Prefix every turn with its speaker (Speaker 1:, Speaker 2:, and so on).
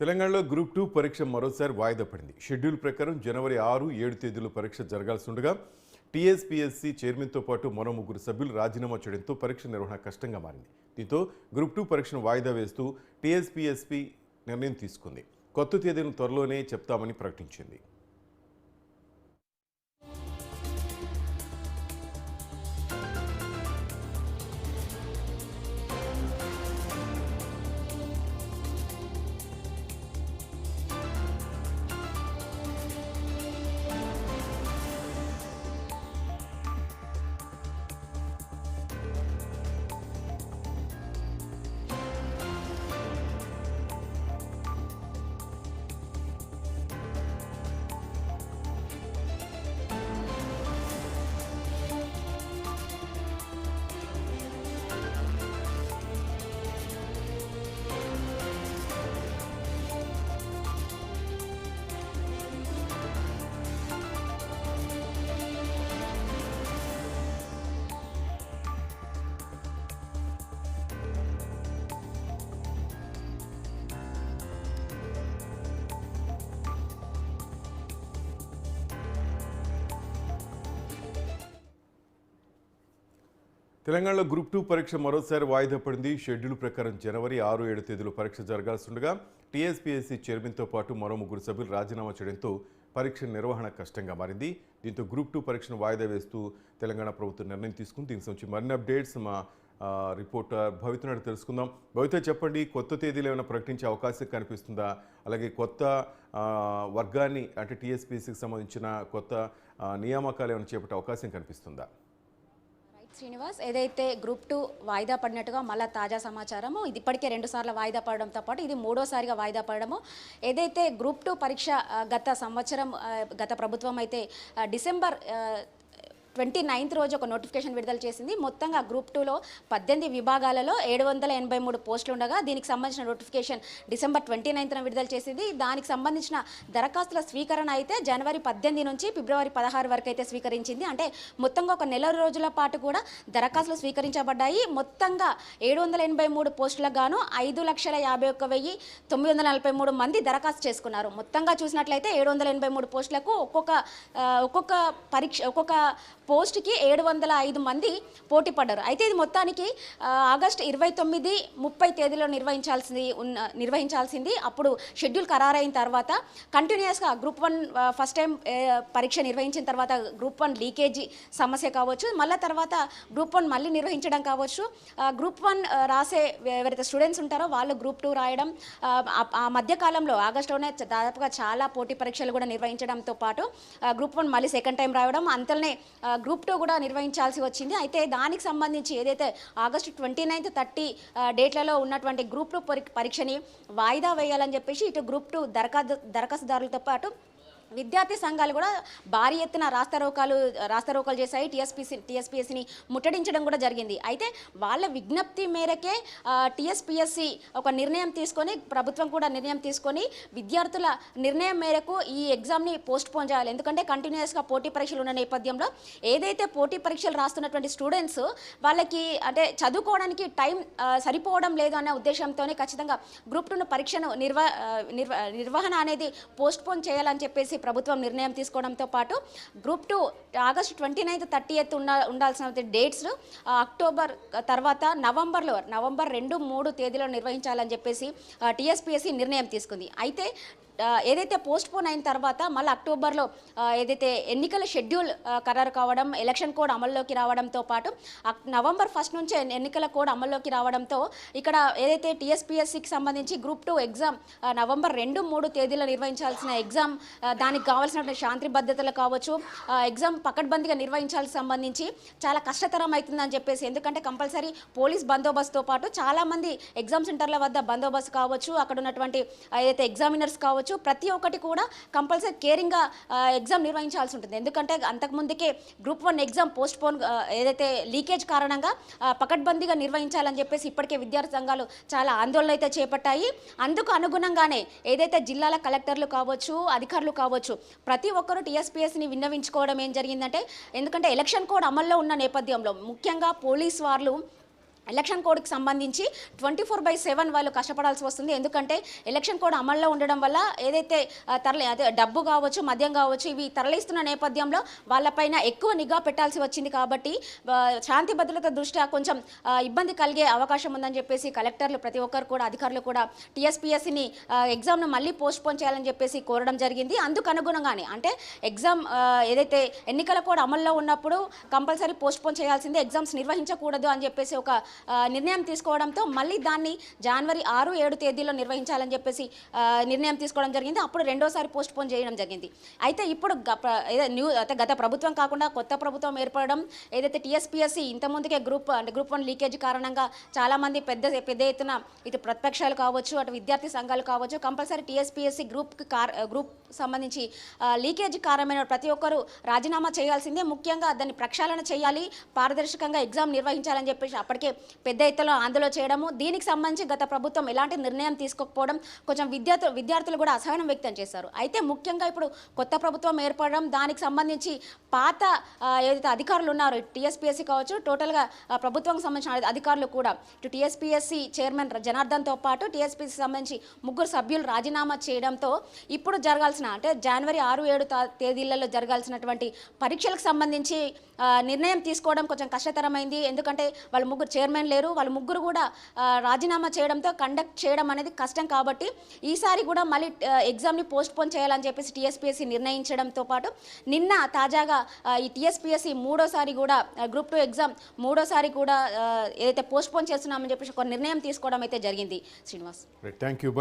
Speaker 1: తెలంగాణలో group two పరీక్ష మరోసారి వాయిదా పడింది. షెడ్యూల్ ప్రకారం జనవరి ఆరు ఏడు తేదీలో పరీక్ష జరగాల్సి ఉండగా టీఎస్పీఎస్సీ చైర్మన్తో పాటు మరో ముగ్గురు సభ్యులు రాజీనామా చేయడంతో పరీక్ష నిర్వహణ కష్టంగా మారింది. దీంతో గ్రూప్ టూ పరీక్షను వాయిదా వేస్తూ టీఎస్పీఎస్పీ నిర్ణయం తీసుకుంది. కొత్త తేదీలను త్వరలోనే చెప్తామని ప్రకటించింది. తెలంగాణలో గ్రూప్ టూ పరీక్ష మరోసారి వాయిదా పడింది. షెడ్యూల్ ప్రకారం జనవరి ఆరు ఏడు తేదీలో పరీక్ష జరగాల్సి ఉండగా టీఎస్పీఎస్సీ చైర్మన్తో పాటు మరో ముగ్గురు సభ్యులు రాజీనామా చేయడంతో పరీక్ష నిర్వహణ కష్టంగా మారింది. దీంతో గ్రూప్ టూ పరీక్షను వాయిదా వేస్తూ తెలంగాణ ప్రభుత్వం నిర్ణయం తీసుకుంది. దీనికి సంబంధించి మరిన్ని అప్డేట్స్ మా రిపోర్టర్ భవిత నాడు తెలుసుకుందాం. భవిత చెప్పండి కొత్త తేదీలు ఏమైనా ప్రకటించే అవకాశం కనిపిస్తుందా? అలాగే కొత్త వర్గాన్ని అంటే టీఎస్పీఎస్సీకి సంబంధించిన కొత్త నియామకాలు ఏమైనా చేపట్టే అవకాశం కనిపిస్తుందా?
Speaker 2: శ్రీనివాస్ ఏదైతే గ్రూప్ టూ వాయిదా పడినట్టుగా మళ్ళీ తాజా సమాచారము ఇది ఇప్పటికే రెండు సార్లు వాయిదా పడడంతో పాటు ఇది మూడోసారిగా వాయిదా పడడము ఏదైతే గ్రూప్ టూ పరీక్ష గత సంవత్సరం గత ప్రభుత్వం అయితే డిసెంబర్ ట్వంటీ నైన్త్ రోజు ఒక నోటిఫికేషన్ విడుదల చేసింది. మొత్తంగా గ్రూప్ టూలో పద్దెనిమిది విభాగాలలో ఏడు వందల ఎనభై మూడు పోస్టులు ఉండగా దీనికి సంబంధించిన నోటిఫికేషన్ డిసెంబర్ ట్వంటీ నైన్త్న విడుదల చేసింది. దానికి సంబంధించిన దరఖాస్తుల స్వీకరణ అయితే జనవరి పద్దెనిమిది నుంచి ఫిబ్రవరి పదహారు వరకు అయితే స్వీకరించింది. అంటే మొత్తంగా ఒక నెల రోజుల పాటు కూడా దరఖాస్తులు స్వీకరించబడ్డాయి. మొత్తంగా ఏడు వందల ఎనభై మూడు పోస్టులకు గాను ఐదు లక్షల యాభై ఒక్క వెయ్యి తొమ్మిది వందల నలభై మూడు మంది దరఖాస్తు చేసుకున్నారు. మొత్తంగా చూసినట్లయితే ఏడు వందల ఎనభై మూడు పోస్టులకు ఒక్కొక్క ఒక్కొక్క పరీక్ష ఒక్కొక్క పోస్ట్కి ఏడు వందల ఐదు మంది పోటీ పడ్డారు. అయితే ఇది మొత్తానికి ఆగస్టు ఇరవై తొమ్మిది ముప్పై తేదీలో నిర్వహించాల్సింది ఉన్న నిర్వహించాల్సింది. అప్పుడు షెడ్యూల్ ఖరారైన తర్వాత కంటిన్యూస్గా గ్రూప్ వన్ ఫస్ట్ టైం పరీక్ష నిర్వహించిన తర్వాత గ్రూప్ వన్ లీకేజీ సమస్య కావచ్చు. మళ్ళీ తర్వాత గ్రూప్ వన్ మళ్ళీ నిర్వహించడం కావచ్చు. గ్రూప్ వన్ రాసే ఎవరైతే స్టూడెంట్స్ ఉంటారో వాళ్ళు గ్రూప్ టూ రాయడం ఆ, మధ్యకాలంలో ఆగస్టులోనే దాదాపుగా చాలా పోటీ పరీక్షలు కూడా నిర్వహించడంతో పాటు గ్రూప్ వన్ మళ్ళీ సెకండ్ టైం రావడం అంతలోనే గ్రూప్ టూ కూడా నిర్వహించాల్సి వచ్చింది. అయితే దానికి సంబంధించి ఏదైతే ఆగస్టు ట్వంటీ నైన్త్ థర్టీ డేట్లలో ఉన్నటువంటి గ్రూప్ టూ పరీ- పరీక్షని వాయిదా వేయాలని చెప్పేసి ఇటు గ్రూప్ టూ దరఖాస్తు దరఖాస్తుదారులతో పాటు విద్యార్థి సంఘాలు కూడా భారీ ఎత్తున రాస్తారోకాలు రాస్తారోకాలు చేశాయి. టీఎస్పీసీ టీఎస్పీఎస్సీని ముట్టడించడం కూడా జరిగింది. అయితే వాళ్ళ విజ్ఞప్తి మేరకే టీఎస్పీఎస్సీ ఒక నిర్ణయం తీసుకొని ప్రభుత్వం కూడా నిర్ణయం తీసుకొని విద్యార్థుల నిర్ణయం మేరకు ఈ ఎగ్జామ్ని పోస్ట్ పోన్ చేయాలి. ఎందుకంటే కంటిన్యూస్గా పోటీ పరీక్షలు ఉన్న నేపథ్యంలో ఏదైతే పోటీ పరీక్షలు రాస్తున్నటువంటి స్టూడెంట్స్ వాళ్ళకి అంటే చదువుకోవడానికి టైం సరిపోవడం లేదు అనే ఉద్దేశంతోనే ఖచ్చితంగా గ్రూప్ టూ పరీక్షను నిర్వ నిర్వ నిర్వహణ అనేది పోస్ట్ పోన్ చేయాలని చెప్పేసి ప్రభుత్వం నిర్ణయం తీసుకోవడంతో పాటు group two August twenty ninth thirty eighth ఉండా ఉండాల్సిన డేట్స్ అక్టోబర్ తర్వాత నవంబర్లో నవంబర్ రెండు మూడు తేదీలో నిర్వహించాలని చెప్పేసి టీఎస్పీఎస్సీ నిర్ణయం తీసుకుంది. అయితే ఏదైతే పోస్ట్ పోన్ అయిన తర్వాత మళ్ళీ అక్టోబర్లో ఏదైతే ఎన్నికల షెడ్యూల్ ఖరారు కావడం ఎలక్షన్ కోడ్ అమల్లోకి రావడంతో పాటు నవంబర్ ఫస్ట్ నుంచే ఎన్నికల కోడ్ అమల్లోకి రావడంతో ఇక్కడ ఏదైతే టీఎస్పీఎస్సికి సంబంధించి గ్రూప్ టూ ఎగ్జామ్ నవంబర్ రెండు మూడు తేదీలో నిర్వహించాల్సిన ఎగ్జామ్ దానికి కావాల్సినటువంటి శాంతి భద్రతలు కావచ్చు ఎగ్జామ్ పకడ్బందీగా నిర్వహించాల్సి సంబంధించి చాలా కష్టతరం అవుతుందని చెప్పేసి ఎందుకంటే కంపల్సరీ పోలీస్ బందోబస్తుతో పాటు చాలామంది ఎగ్జామ్ సెంటర్ల వద్ద బందోబస్తు కావచ్చు అక్కడ ఉన్నటువంటి ఏదైతే ఎగ్జామినర్స్ కావచ్చు ప్రతి ఒక్కటి కూడా కంపల్సరీ కేరింగ్గా ఎగ్జామ్ నిర్వహించాల్సి ఉంటుంది. ఎందుకంటే అంతకుముందుకే group one exam postpone ఏదైతే లీకేజ్ కారణంగా పకడ్బందీగా నిర్వహించాలని చెప్పేసి ఇప్పటికే విద్యార్థి సంఘాలు చాలా ఆందోళన అయితే చేపట్టాయి. అందుకు అనుగుణంగానే ఏదైతే జిల్లాల కలెక్టర్లు కావచ్చు అధికారులు కావచ్చు ప్రతి ఒక్కరూ టీఎస్పీఎస్ని విన్నవించుకోవడం ఏం జరిగిందంటే ఎందుకంటే ఎలక్షన్ కోడ్ అమల్లో ఉన్న నేపథ్యంలో ముఖ్యంగా పోలీస్ వాళ్ళు ఎలక్షన్ కోడ్కి సంబంధించి ట్వంటీ ఫోర్ బై సెవెన్ వాళ్ళు కష్టపడాల్సి వస్తుంది. ఎందుకంటే ఎలక్షన్ కోడ్ అమల్లో ఉండడం వల్ల ఏదైతే తరలి అదే డబ్బు కావచ్చు మద్యం కావచ్చు ఇవి తరలిస్తున్న నేపథ్యంలో వాళ్ళపైన ఎక్కువ నిఘా పెట్టాల్సి వచ్చింది కాబట్టి శాంతి భద్రత దృష్ట్యా కొంచెం ఇబ్బంది కలిగే అవకాశం ఉందని చెప్పేసి కలెక్టర్లు ప్రతి ఒక్కరు కూడా అధికారులు కూడా టీఎస్పీఎస్సిని ఎగ్జామ్ను మళ్ళీ పోస్ట్ పోన్ చేయాలని చెప్పేసి కోరడం జరిగింది. అందుకు అనుగుణంగానే అంటే ఎగ్జామ్ ఏదైతే ఎన్నికల కోడ్ అమల్లో ఉన్నప్పుడు కంపల్సరీ పోస్ట్ పోన్ చేయాల్సిందే ఎగ్జామ్స్ నిర్వహించకూడదు అని చెప్పేసి ఒక నిర్ణయం తీసుకోవడంతో మళ్ళీ దాన్ని జనవరి ఆరు ఏడు తేదీలో నిర్వహించాలని చెప్పేసి నిర్ణయం తీసుకోవడం జరిగింది. అప్పుడు రెండోసారి పోస్ట్ పోన్ చేయడం జరిగింది. అయితే ఇప్పుడు న్యూ అయితే గత ప్రభుత్వం కాకుండా కొత్త ప్రభుత్వం ఏర్పడడం ఏదైతే టీఎస్పీఎస్సీ ఇంతకుముందుకే గ్రూప్ అంటే గ్రూప్ వన్ లీకేజ్ కారణంగా చాలామంది పెద్ద పెద్ద ఎత్తున ఇటు ప్రతిపక్షాలు కావచ్చు అటు విద్యార్థి సంఘాలు కావచ్చు కంపల్సరీ టీఎస్పీఎస్సీ గ్రూప్కి కార్ గ్రూప్ సంబంధించి లీకేజ్ కారణమైన ప్రతి ఒక్కరూ రాజీనామా చేయాల్సిందే. ముఖ్యంగా దాన్ని ప్రక్షాళన చేయాలి పారదర్శకంగా ఎగ్జామ్ నిర్వహించాలని చెప్పేసి అప్పటికే పెద్ద ఎత్తులో ఆందోళన చేయడము దీనికి సంబంధించి గత ప్రభుత్వం ఎలాంటి నిర్ణయం తీసుకోకపోవడం కొంచెం విద్యార్థులు విద్యార్థులు కూడా అసహనం వ్యక్తం చేశారు. అయితే ముఖ్యంగా ఇప్పుడు కొత్త ప్రభుత్వం ఏర్పడడం దానికి సంబంధించి పాత ఏదైతే అధికారులు ఉన్నారో టీఎస్పీఎస్సీ కావచ్చు టోటల్గా ప్రభుత్వం సంబంధించిన అధికారులు కూడా ఇటు టీఎస్పీఎస్సీ చైర్మన్ జనార్దన్తో పాటు టీఎస్పీఎస్సీ సంబంధించి ముగ్గురు సభ్యులు రాజీనామా చేయడంతో ఇప్పుడు జరగాల్సిన అంటే జనవరి ఆరు ఏడు తేదీలలో జరగాల్సినటువంటి పరీక్షలకు సంబంధించి నిర్ణయం తీసుకోవడం కొంచెం కష్టతరమైంది. ఎందుకంటే వాళ్ళు ముగ్గురు చైర్మన్ లేరు. వాళ్ళు ముగ్గురు కూడా రాజీనామా చేయడంతో కండక్ట్ చేయడం అనేది కష్టం కాబట్టి ఈసారి కూడా మళ్ళీ ఎగ్జామ్ని పోస్ట్ పోన్ చేయాలని చెప్పేసి టీఎస్పీఎస్సీ నిర్ణయించడంతో పాటు నిన్న తాజాగా ఈ టీఎస్పీఎస్సీ మూడోసారి కూడా గ్రూప్ టూ ఎగ్జామ్ మూడోసారి కూడా ఏదైతే పోస్ట్ పోన్ చేస్తున్నామని చెప్పేసి ఒక నిర్ణయం తీసుకోవడం అయితే జరిగింది. శ్రీనివాస్.
Speaker 1: Thank you